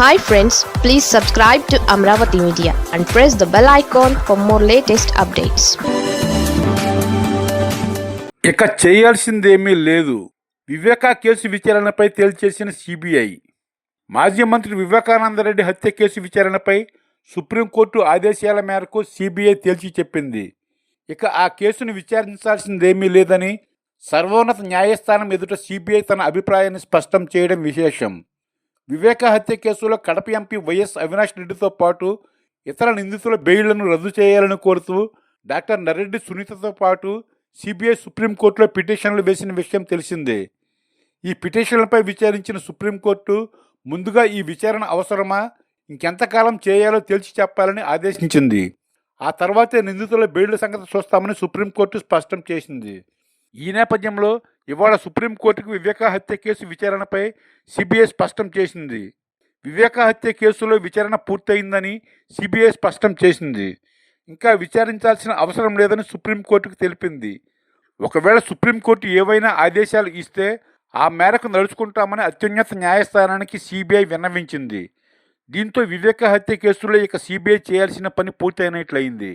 Hi friends please subscribe to Amaravati media and press the bell icon for more latest updates ఇక చేయాల్సిందేమీ లేదు. Viveka case విచారణపై తేల్చేసిన CBI. మాజీ మంత్రి వివేకానందరెడ్డి హత్య కేసు విచారణపై సుప్రీంకోర్టు ఆదేశాల మేరకు సిబిఐ తేల్చి చెప్పింది. ఇక ఆ కేసును విచారించాల్సిందేమీ లేదని సర్వోన్నత న్యాయస్థానం ఎదుట సిబిఐ తన అభిప్రాయాన్ని స్పష్టం చేయడం విశేషం. వివేక హత్య కేసులో కడప ఎంపీ వైఎస్ అవినాష్ రెడ్డితో పాటు ఇతర నిందితుల బెయిళ్ళను రద్దు చేయాలని కోరుతూ డాక్టర్ నరెడ్డి సునీతతో పాటు సిబిఐ సుప్రీంకోర్టులో పిటిషన్లు వేసిన విషయం తెలిసిందే. ఈ పిటిషన్లపై విచారించిన సుప్రీంకోర్టు ముందుగా ఈ విచారణ అవసరమా? ఇంకెంతకాలం చేయాలో తేల్చి చెప్పాలని ఆదేశించింది. ఆ తర్వాతే నిందితుల బెయిళ్ళ సంగతి చూస్తామని సుప్రీంకోర్టు స్పష్టం చేసింది. ఈ నేపథ్యంలో ఇవాళ సుప్రీంకోర్టుకు వివేకా హత్య కేసు విచారణపై సిబిఐ స్పష్టం చేసింది. వివేకా హత్య కేసులో విచారణ పూర్తయిందని సిబిఐ స్పష్టం చేసింది. ఇంకా విచారించాల్సిన అవసరం లేదని సుప్రీంకోర్టుకు తెలిపింది. ఒకవేళ సుప్రీంకోర్టు ఏవైనా ఆదేశాలు ఇస్తే ఆ మేరకు నడుచుకుంటామని అత్యున్నత న్యాయస్థానానికి సిబిఐ విన్నవించింది. దీంతో వివేక హత్య కేసులో ఇక సిబిఐ చేయాల్సిన పని పూర్తయినట్లయింది.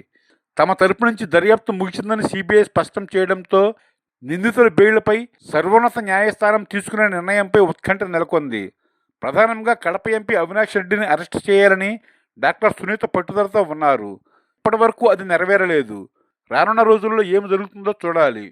తమ తరపు నుంచి దర్యాప్తు ముగిసిందని సిబిఐ స్పష్టం చేయడంతో నిందితుల బెయిళ్ళపై సర్వోన్నత న్యాయస్థానం తీసుకునే నిర్ణయంపై ఉత్కంఠ నెలకొంది. ప్రధానంగా కడప ఎంపీ అవినాష్ రెడ్డిని అరెస్టు చేయాలని డాక్టర్ సునీత పట్టుదలతో ఉన్నారు. ఇప్పటివరకు అది నెరవేరలేదు. రానున్న రోజుల్లో ఏం జరుగుతుందో చూడాలి.